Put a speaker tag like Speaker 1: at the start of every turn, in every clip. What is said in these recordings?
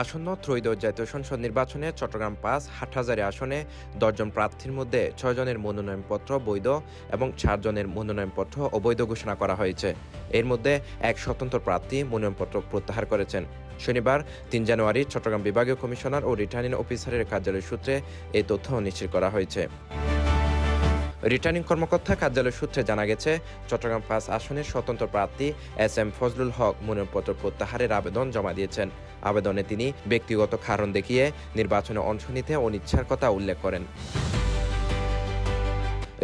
Speaker 1: আসন্ন ত্রয়োদশ জাতীয় সংসদ নির্বাচনে চট্টগ্রাম পাঁচ, হাটহাজারি আসনে দশজন প্রার্থীর মধ্যে ছয়জনের মনোনয়নপত্র বৈধ এবং চারজনের মনোনয়নপত্র অবৈধ ঘোষণা করা হয়েছে। এর মধ্যে এক স্বতন্ত্র প্রার্থী মনোনয়নপত্র প্রত্যাহার করেছেন। শনিবার, তিন জানুয়ারি, চট্টগ্রাম বিভাগীয় কমিশনার ও রিটার্নিং অফিসারের কার্যালয় সূত্রে এই তথ্য নিশ্চিত করা হয়েছে। রিটার্নিং কর্মকর্তা কার্যালয় সূত্রে জানা গেছে, চট্টগ্রাম পাঁচ আসনের স্বতন্ত্র প্রার্থী এস এম ফজলুল হক মনোনয়নপত্র প্রত্যাহারের আবেদন জমা দিয়েছেন। আবেদনে তিনি ব্যক্তিগত কারণ দেখিয়ে নির্বাচনে অংশ নিতে অনিচ্ছার কথা উল্লেখ করেন।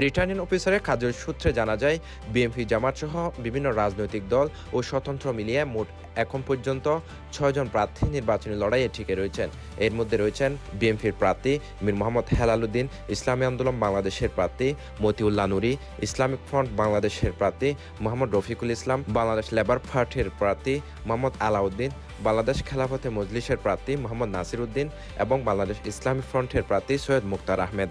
Speaker 1: রিটার্নিং অফিসারের কাজের সূত্রে জানা যায় বিএনপি জামাত সহ বিভিন্ন রাজনৈতিক দল ও স্বতন্ত্র মিলিয়ে মোট এখন পর্যন্ত ছয়জন প্রার্থী নির্বাচনী লড়াইয়ে টিকে রয়েছেন। এর মধ্যে রয়েছেন বিএনপির প্রার্থী মীর মোহাম্মদ হেলালুদ্দিন, ইসলামী আন্দোলন বাংলাদেশের প্রার্থী মতিউল্লা নুরি, ইসলামিক ফ্রন্ট বাংলাদেশের প্রার্থী মোহাম্মদ রফিকুল ইসলাম, বাংলাদেশ লেবার পার্টির প্রার্থী মোহাম্মদ আলাউদ্দিন, বাংলাদেশ খেলাফতে মজলিসের প্রার্থী মোহাম্মদ নাসির উদ্দিন এবং বাংলাদেশ ইসলামী ফ্রন্টের প্রার্থী সৈয়দ মুক্তার আহমেদ।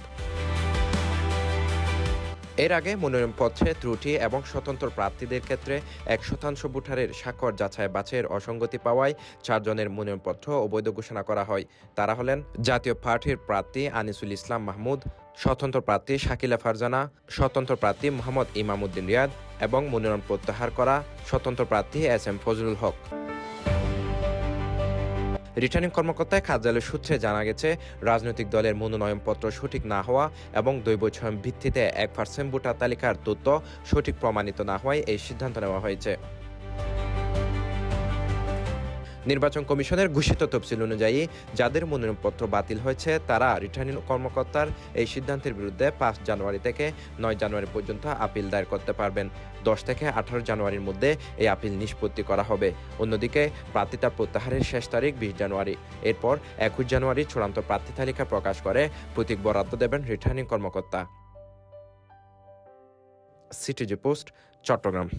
Speaker 1: এর আগে মনোনয়নপত্রে ত্রুটি এবং স্বতন্ত্র প্রার্থীদের ক্ষেত্রে এক শতাংশ ভোটারের স্বাক্ষর যাচাই বাছের অসঙ্গতি পাওয়ায় চারজনের মনোনয়নপত্র অবৈধ ঘোষণা করা হয়। তারা হলেন জাতীয় পার্টির প্রার্থী আনিসুল ইসলাম মাহমুদ, স্বতন্ত্র প্রার্থী শাকিলা ফারজানা, স্বতন্ত্র প্রার্থী মোহাম্মদ ইমামুদ্দিন রিয়াদ এবং মনোনয়ন প্রত্যাহার করা স্বতন্ত্র প্রার্থী S M Fazlul Haque. Returning কর্মকর্তায় কার্যালয় সূত্রে জানা গেছে, রাজনৈতিক দলের মনোনয়নপত্র সঠিক না হওয়া এবং দৈবছয়ন ভিত্তিতে এক পার্সেন্ট ভোটার তালিকার তথ্য সঠিক প্রমাণিত না হওয়ায় এই সিদ্ধান্ত নেওয়া হয়েছে। নির্বাচন কমিশনের ঘোষিত তফসিল অনুযায়ী যাদের মনোনয়নপত্র বাতিল হয়েছে, তারা রিটার্নিং কর্মকর্তার এই সিদ্ধান্তের বিরুদ্ধে পাঁচ জানুয়ারি থেকে নয় জানুয়ারি পর্যন্ত আপিল দায়ের করতে পারবেন। দশ থেকে আঠারো জানুয়ারির মধ্যে এই আপিল নিষ্পত্তি করা হবে। অন্যদিকে প্রার্থিতা প্রত্যাহারের শেষ তারিখ বিশ জানুয়ারি। এরপর একুশ জানুয়ারি চূড়ান্ত প্রার্থী তালিকা প্রকাশ করে প্রতীক বরাদ্দ দেবেন রিটার্নিং কর্মকর্তা। CTG post, Chattogram.